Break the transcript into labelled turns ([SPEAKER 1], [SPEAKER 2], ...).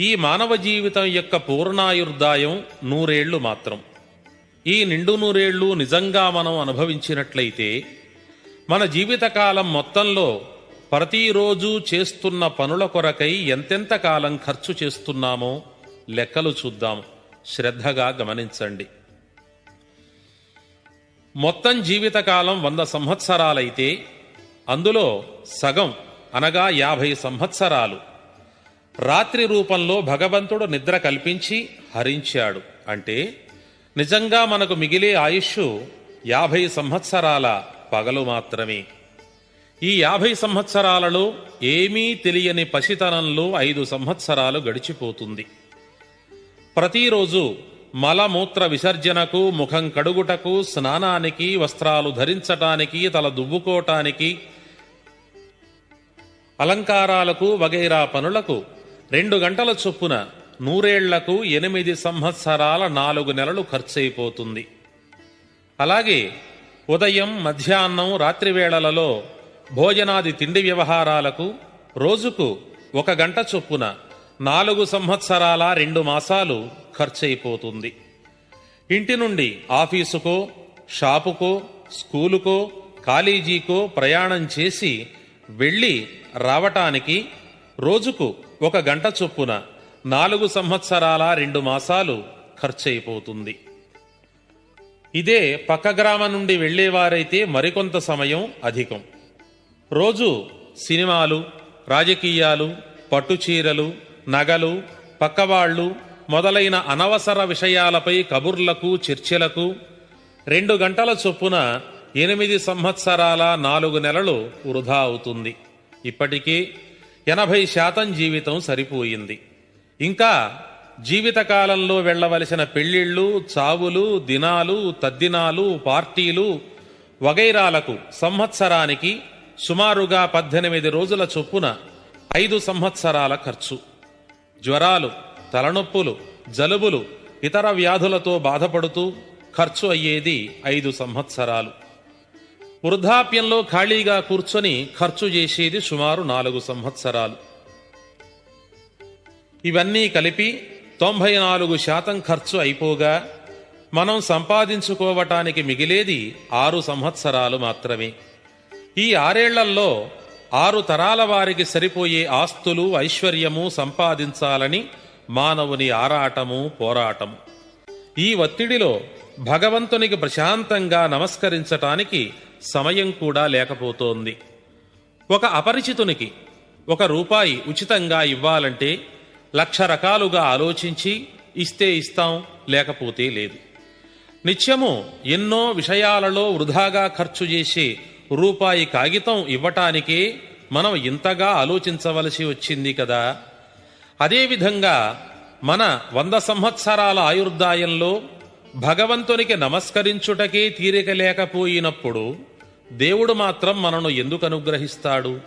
[SPEAKER 1] ఈ మానవ జీవితం యొక్క పూర్ణాయుర్దాయం నూరేళ్ళు మాత్రం. ఈ నిండు నూరేళ్ళు నిజంగా మనం అనుభవించినట్లయితే మన జీవితకాలం మొత్తంలో ప్రతిరోజు చేస్తున్న పనుల కొరకై ఎంతెంత కాలం ఖర్చు చేస్తున్నామో లెక్కలు చూద్దాం. శ్రద్ధగా గమనించండి. మొత్తం జీవితకాలం వంద సంవత్సరాలైతే అందులో సగం అనగా యాభై సంవత్సరాలు. రాత్రి రూపంలో భగవంతుడు నిద్ర కల్పించి హరించాడు. అంటే నిజంగా మనకు మిగిలే ఆయుష్ యాభై సంవత్సరాల పగలు మాత్రమే. ఈ యాభై సంవత్సరాలలో ఏమీ తెలియని పసితనంలో ఐదు సంవత్సరాలు గడిచిపోతుంది. ప్రతిరోజు మలమూత్ర విసర్జనకు ముఖం కడుగుటకు స్నానానికి వస్త్రాలు ధరించటానికి తల దువ్వుకోటానికి అలంకారాలకు వగైరా పనులకు రెండు గంటల చొప్పున నూరేళ్ళకు ఎనిమిది సంవత్సరాల నాలుగు నెలలు ఖర్చయిపోతుంది. అలాగే ఉదయం మధ్యాహ్నం రాత్రి వేళలలో భోజనాది తిండి వ్యవహారాలకు రోజుకు ఒక గంట చొప్పున నాలుగు సంవత్సరాల రెండు మాసాలు ఖర్చయిపోతుంది. ఇంటి నుండి ఆఫీసుకో షాపుకో స్కూలుకో కాలేజీకో ప్రయాణం చేసి వెళ్ళి రావటానికి రోజుకు ఒక గంట చొప్పున నాలుగు సంవత్సరాల రెండు మాసాలు ఖర్చయిపోతుంది. ఇదే పక్క గ్రామం నుండి వెళ్ళేవారైతే మరికొంత సమయం అధికం. రోజు సినిమాలు రాజకీయాలు పట్టుచీరలు నగలు పక్కవాళ్ళు మొదలైన అనవసర విషయాలపై కబుర్లకు చర్చలకు రెండు గంటల చొప్పున ఎనిమిది సంవత్సరాల నాలుగు నెలలు వృధా అవుతుంది. ఇప్పటికీ ఎనభై శాతం జీవితం సరిపోయింది. ఇంకా జీవితకాలంలో వెళ్ళవలసిన పెళ్ళిళ్ళు చావులు దినాలు తద్దినాలు పార్టీలు వగైరాలకు సంవత్సరానికి సుమారుగా పద్దెనిమిది రోజుల చొప్పున ఐదు సంవత్సరాల ఖర్చు. జ్వరాలు తలనొప్పులు జలుబులు ఇతర వ్యాధులతో బాధపడుతూ ఖర్చు అయ్యేది ఐదు సంవత్సరాలు. వృద్ధాప్యంలో ఖాళీగా కూర్చొని ఖర్చు చేసేది సుమారు నాలుగు సంవత్సరాలు. ఇవన్నీ కలిపి తొంభై నాలుగు శాతం ఖర్చు అయిపోగా మనం సంపాదించుకోవటానికి మిగిలేది ఆరు సంవత్సరాలు మాత్రమే. ఈ ఆరేళ్ళలో ఆరు తరాల వారికి సరిపోయే ఆస్తులు ఐశ్వర్యము సంపాదించాలని మానవుని ఆరాటము పోరాటము. ఈ ఒత్తిడిలో భగవంతునికి ప్రశాంతంగా నమస్కరించటానికి సమయం కూడా లేకపోతోంది. ఒక అపరిచితునికి ఒక రూపాయి ఉచితంగా ఇవ్వాలంటే లక్ష రకాలుగా ఆలోచించి ఇస్తే ఇస్తాం లేకపోతే లేదు. నిత్యము ఎన్నో విషయాలలో వృధాగా ఖర్చు చేసే రూపాయి కాగితం ఇవ్వటానికే మనం ఇంతగా ఆలోచించవలసి వచ్చింది కదా. అదేవిధంగా మన వంద సంవత్సరాల ఆయుర్దాయంలో భగవంతునికి నమస్కరించుటకే తీరిక లేకపోయినప్పుడు దేవుడు మాత్రం మనను ఎందుకు అనుగ్రహిస్తాడు?